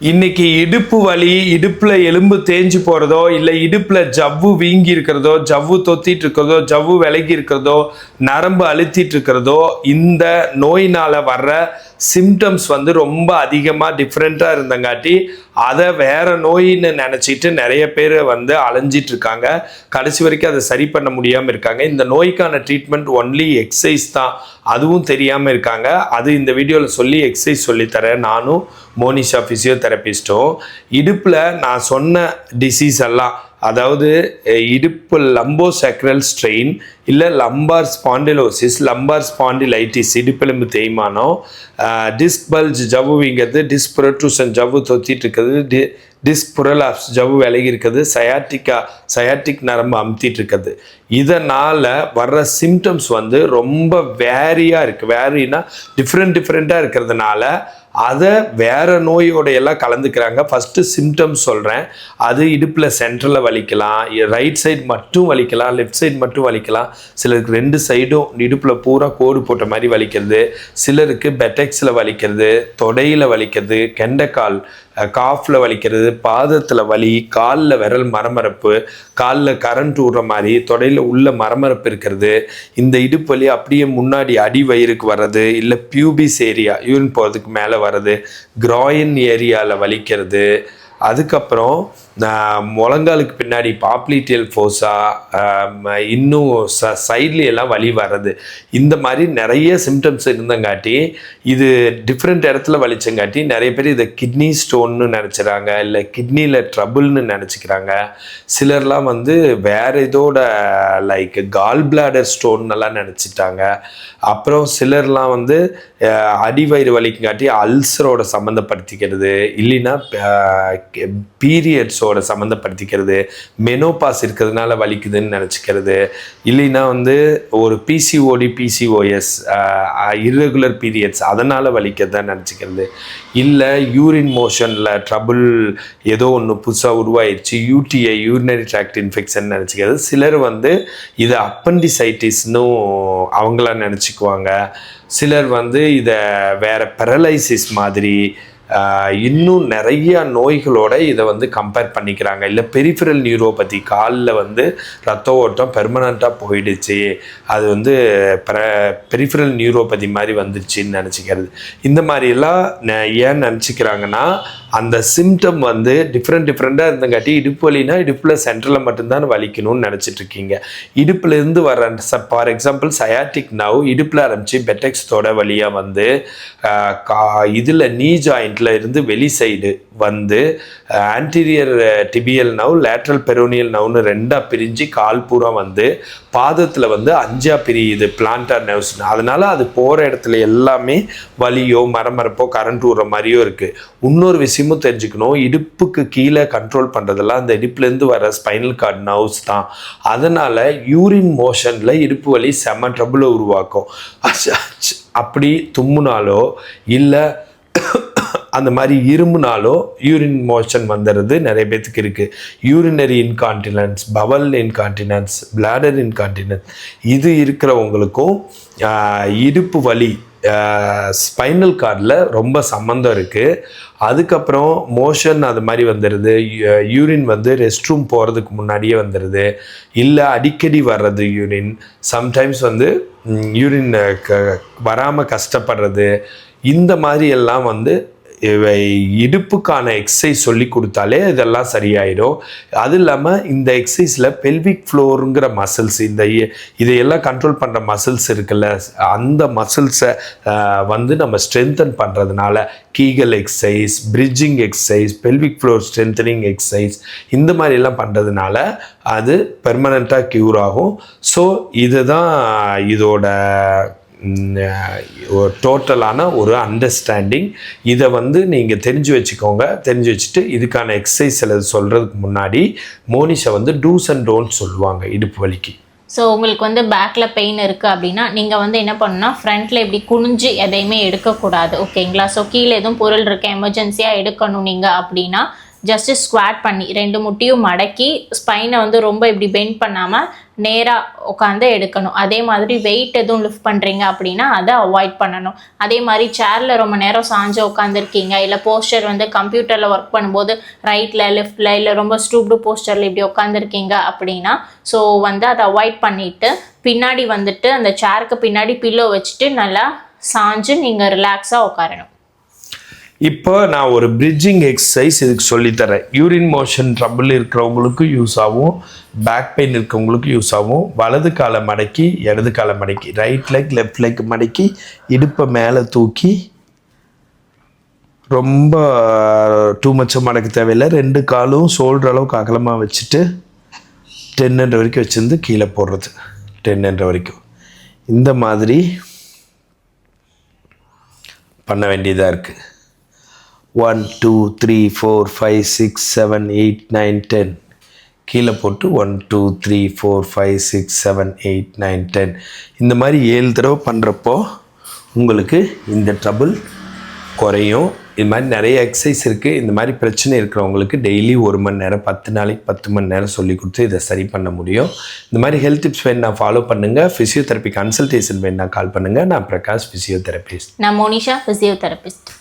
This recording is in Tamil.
இன்னைக்கு இடுப்பு வலி இடுப்புல எலும்பு தேஞ்சு போறதோ இல்ல இடுப்புல ஜவ்வு வீங்கி இருக்கிறதோ ஜவ்வு தொத்திட்டு இருக்கிறதோ ஜவ்வு விலகி இருக்கிறதோ நரம்பு அழுத்திட்டு இருக்கிறதோ இந்த நோயினால வர்ற சிம்டம்ஸ் வந்து ரொம்ப அதிகமாக டிஃப்ரெண்ட்டாக இருந்தங்காட்டி அதை வேற நோயின்னு நினச்சிட்டு நிறைய பேர் வந்து அலைஞ்சிட்டு இருக்காங்க. கடைசி வரைக்கும் அதை சரி பண்ண முடியாமல் இருக்காங்க. இந்த நோய்க்கான ட்ரீட்மெண்ட் ஒன்லி எக்ஸசைஸ் தான் அதுவும் தெரியாமல் இருக்காங்க. அது இந்த வீடியோவில் சொல்லி எக்ஸசைஸ் சொல்லித்தரேன் நானும் மோனிஷா ஃபிசியோதெரபிஸ்ட்டும் இடுப்பில் நான் சொன்ன டிசீஸ் எல்லாம் அதாவது இடுப்பு லம்போ சேக்ரல் ஸ்ட்ரெயின் இல்லை லம்பார் ஸ்பாண்டிலோசிஸ் லம்பார் ஸ்பாண்டிலைட்டிஸ் இடுப்பெலும்பு தேய்மானம் டிஸ்க் பல்ஜ் ஜவ்வுங்கிறது டிஸ்க் புரட்ரூசன் ஜவ்வு தொத்திட்டு இருக்குது டி டிஸ்க் புரலாப்ஸ் ஜவ்வு விலகி இருக்குது சயாட்டிக்கா சயாட்டிக் நரம்பு அமுத்திட்டு இருக்குது. இதனால் வர்ற சிம்டம்ஸ் வந்து ரொம்ப வேரியாக இருக்குது வேரினா டிஃப்ரெண்ட் டிஃப்ரெண்ட்டாக இருக்கிறதுனால அதை வேறு நோயோட எல்லாம் கலந்துக்கிறாங்க. ஃபஸ்ட்டு சிம்டம்ஸ் சொல்கிறேன் அது இடுப்பில் சென்டரில் வலிக்கலாம். ரைட் சைடு மட்டும் வலிக்கலாம். லெஃப்ட் சைடு மட்டும் வலிக்கலாம். சிலருக்கு ரெண்டு சைடும் இடுப்பில் பூரா கோடு போட்ட மாதிரி வலிக்கிறது. சிலருக்கு பெட்டெக்ஸில் வலிக்கிறது. தொடையில் வலிக்கிறது. கெண்டைக்கால் காஃபில் வலிக்கிறது பாதத்தில் வலி காலில் விரல் மரமரப்பு காலில் கரண்ட் விடுற மாதிரி தொடையில் உள்ள மரமரப்பு இருக்கிறது இந்த இடுப்பு வலி அப்படியே முன்னாடி அடி வயிறுக்கு வர்றது இல்லை பியூபிஸ் ஏரியா யூரின் போகிறதுக்கு மேலே வர்றது கிராயின் ஏரியாவில் வலிக்கிறது. அதுக்கப்புறம் முழங்காலுக்கு பின்னாடி பாப்ளிட்டியல் ஃபோஸா இன்னும் ச சைட்லேயெல்லாம் வலி வர்றது. இந்த மாதிரி நிறைய சிம்டம்ஸ் இருந்தங்காட்டி இது டிஃப்ரெண்ட் இடத்துல வலிச்சங்காட்டி நிறைய பேர் இதை கிட்னி ஸ்டோன்னு நினச்சிறாங்க இல்லை கிட்னியில் ட்ரபுள்னு நினச்சிக்கிறாங்க. சிலர்லாம் வந்து வேறு இதோட லைக் கால் பிளாடர் ஸ்டோன் எல்லாம் நினச்சிட்டாங்க. அப்புறம் சிலர்லாம் வந்து அடிவயிறு வலிக்குங்காட்டி அல்சரோட சம்மந்தப்படுத்திக்கிறது இல்லைன்னா பீரியட்ஸோட சம்மந்தப்படுத்திக்கிறது மெனோபாஸ் இருக்கிறதுனால வலிக்குதுன்னு நினச்சிக்கிறது இல்லைன்னா வந்து ஒரு பிசிஓடி பிசிஓஎஸ் இர்ரெகுலர் பீரியட்ஸ் அதனால் வலிக்கிறதா நினச்சிக்கிறது. இல்லை யூரின் மோஷனில் ட்ரபுள் ஏதோ ஒன்று புதுசாக உருவாயிடுச்சு யூடிஐ யூரினரி ட்ராக்ட் இன்ஃபெக்ஷன் நினச்சிக்கிறது. சிலர் வந்து இதை அப்பண்டிசைட்டிஸ்னு அவங்களாம் நினச்சிக்குவாங்க. சிலர் வந்து இதை வேறு பெரலைசிஸ் மாதிரி இன்னும் நிறைய நோய்களோட இதை வந்து கம்பேர் பண்ணிக்கிறாங்க. இல்லை பெரிஃபரல் நியூரோபதி காலில் வந்து ரத்த ஓட்டம் பெர்மனண்ட்டாக போயிடுச்சு. அது வந்து பெரிஃபரல் நியூரோபதி மாதிரி வந்துருச்சுன்னு நினச்சிக்கிறது. இந்த மாதிரிலாம் ந- ஏன் நினச்சிக்கிறாங்கன்னா அந்த சிம்டம் வந்து டிஃப்ரெண்ட் டிஃப்ரெண்ட்டாக இருந்தங்காட்டி இடுப்பு வலினா இடுப்பில் சென்ட்ரலில் மட்டும்தான் வலிக்கணும்னு நினச்சிட்டு இருக்கீங்க வர ஃபார் எக்ஸாம்பிள் சயாட்டிக் நவ் இடுப்பில் ஆரம்பித்து பெட்டெக்ஸ் தொட வழியாக வந்து கா இதில் நீ ஜாயின் ஜாயிண்ட்ல இருந்து வெளி சைடு வந்து anterior tibial nerve lateral peroneal நவ்னு ரெண்டாக பிரிஞ்சு கால் பூரா வந்து பாதத்தில் வந்து அஞ்சா பிரியுது பிளான்டார் நர்வ்ஸ் அதனால அது போகிற இடத்துல எல்லாமே வலியோ மரமரப்போ கரண்ட் விடுற மாதிரியோ இருக்குது இன்னொரு விஷயமும் தெரிஞ்சுக்கணும். இடுப்புக்கு கீழே கண்ட்ரோல் பண்ணுறதெல்லாம் அந்த இடுப்புலேருந்து வர ஸ்பைனல் கார்டு நர்வ்ஸ் தான். அதனால் யூரின் மோஷனில் இடுப்பு வலி செம ட்ரபுளை உருவாக்கும். அப்படி தும்முனாலோ இல்லை அந்த மாதிரி இரும்புனாலோ யூரின் மோஷன் வந்துடுறது நிறைய பேத்துக்கு இருக்குது urinary incontinence bowel incontinence bladder incontinence இது இருக்கிறவங்களுக்கும் இடுப்பு வலி ஸ்பைனல் கார்டில் ரொம்ப சம்மந்தம் இருக்குது அதுக்கப்புறம் மோஷன் அது மாதிரி வந்துடுது யூரின் வந்து ரெஸ்ட் ரூம் போகிறதுக்கு முன்னாடியே வந்துடுது இல்லை அடிக்கடி வர்றது யூரின் சம்டைம்ஸ் வந்து யூரின் க வராமல் கஷ்டப்படுறது. இந்த மாதிரி எல்லாம் வந்து இடுப்புக்கான எக்ஸசைஸ் சொல்லி கொடுத்தாலே இதெல்லாம் சரியாயிடும். அது இல்லாமல் இந்த எக்ஸசைஸில் பெல்விக் ஃப்ளோருங்கிற மசில்ஸ் இந்த இதையெல்லாம் கண்ட்ரோல் பண்ணுற மசில்ஸ் இருக்குல்ல அந்த மசில்ஸை வந்து நம்ம ஸ்ட்ரென்தன் பண்ணுறதுனால Kegel exercise bridging exercise pelvic floor strengthening exercise இந்த மாதிரிலாம் பண்ணுறதுனால அது பெர்மனண்ட்டாக க்யூர் ஆகும். ஸோ இதுதான் இதோட டோட்டலான ஒரு அண்டர்ஸ்டாண்டிங் இதை வந்து நீங்கள் தெரிஞ்சு வச்சுக்கோங்க. தெரிஞ்சு வச்சுட்டு இதுக்கான எக்ஸசைஸ் சிலது சொல்கிறதுக்கு முன்னாடி மோனிஷை வந்து டூஸ் அண்ட் டோன்ட் சொல்லுவாங்க இடுப்பு வலிக்கு. ஸோ உங்களுக்கு வந்து பேக்கில் பெயின் இருக்குது அப்படின்னா நீங்கள் வந்து என்ன பண்ணணும்னா ஃப்ரண்ட்டில் இப்படி குனிஞ்சு எதையுமே எடுக்கக்கூடாது. ஓகேங்களா ஸோ கீழே எதுவும் பொருள் இருக்க? எமர்ஜென்சியாக எடுக்கணும் நீங்கள் அப்படின்னா ஜஸ்ட் ஸ்குவாட் பண்ணி ரெண்டு முட்டியும் மடக்கி ஸ்பைனை வந்து ரொம்ப இப்படி பெண்ட் பண்ணாமல் நேராக உட்காந்து எடுக்கணும். அதே மாதிரி வெயிட் எதுவும் லிஃப்ட் பண்ணுறீங்க அப்படின்னா அதை அவாய்ட் பண்ணணும். அதே மாதிரி சேரில் ரொம்ப நேரம் சாஞ்சு உட்காந்துருக்கீங்க இல்லை போஸ்டர் வந்து கம்ப்யூட்டரில் ஒர்க் பண்ணும்போது ரைட்டில் லெஃப்டில் இல்லை ரொம்ப ஸ்டூப்டு போஸ்டரில் இப்படி உட்காந்துருக்கீங்க அப்படின்னா ஸோ வந்து அதை அவாய்ட் பண்ணிவிட்டு பின்னாடி வந்துட்டு அந்த சேருக்கு பின்னாடி பில்லோ வச்சுட்டு நல்லா சாஞ்சு நீங்கள் ரிலாக்ஸாக உட்காரணும் இப்போ நான் ஒரு பிரிட்ஜிங் எக்ஸசைஸ் இதுக்கு சொல்லித்தரேன். யூரின் மோஷன் ட்ரபிள் இருக்கிறவங்களுக்கும் யூஸ் ஆகும். பேக் பெயின் இருக்கிறவங்களுக்கும் யூஸ் ஆகும். வலது காலை மடக்கி இடது காலை மடக்கி ரைட் லெக் லெஃப்ட் லெக் மடக்கி இடுப்பை மேலே தூக்கி ரொம்ப uh, டூ மச்சம் மடக்க தேவையில்லை. ரெண்டு காலும் சோல்டர் அளவுக்கு அகலமாக வச்சுட்டு டென்னுன்ற வரைக்கும் வச்சுருந்து கீழே போடுறது. டென்னுன்ற வரைக்கும். இந்த மாதிரி பண்ண வேண்டியதாக இருக்குது one two three four five six seven eight nine ten கீழே போட்டு one two three four five six seven eight nine ten இந்த மாதிரி ஏழு தடவை பண்ணுறப்போ உங்களுக்கு இந்த ட்ரபுள் குறையும். இது மாதிரி நிறைய எக்ஸசைஸ் இருக்குது இந்த மாதிரி பிரச்சனை இருக்கிறவங்களுக்கு டெய்லி ஒரு மணி நேரம் பத்து நாளைக்கு பத்து மணி நேரம் சொல்லி கொடுத்து இதை சரி பண்ண முடியும். இந்த மாதிரி ஹெல்த் டிப்ஸ் வேணா ஃபாலோ பண்ணுங்கள் ஃபிசியோதெரப்பி கன்சல்டேஷன் வேணா கால் பண்ணுங்கள் நான் பிரகாஷ் ஃபிசியோதெரபிஸ்ட் நான் மோனிஷா ஃபிசியோதெரபிஸ்ட்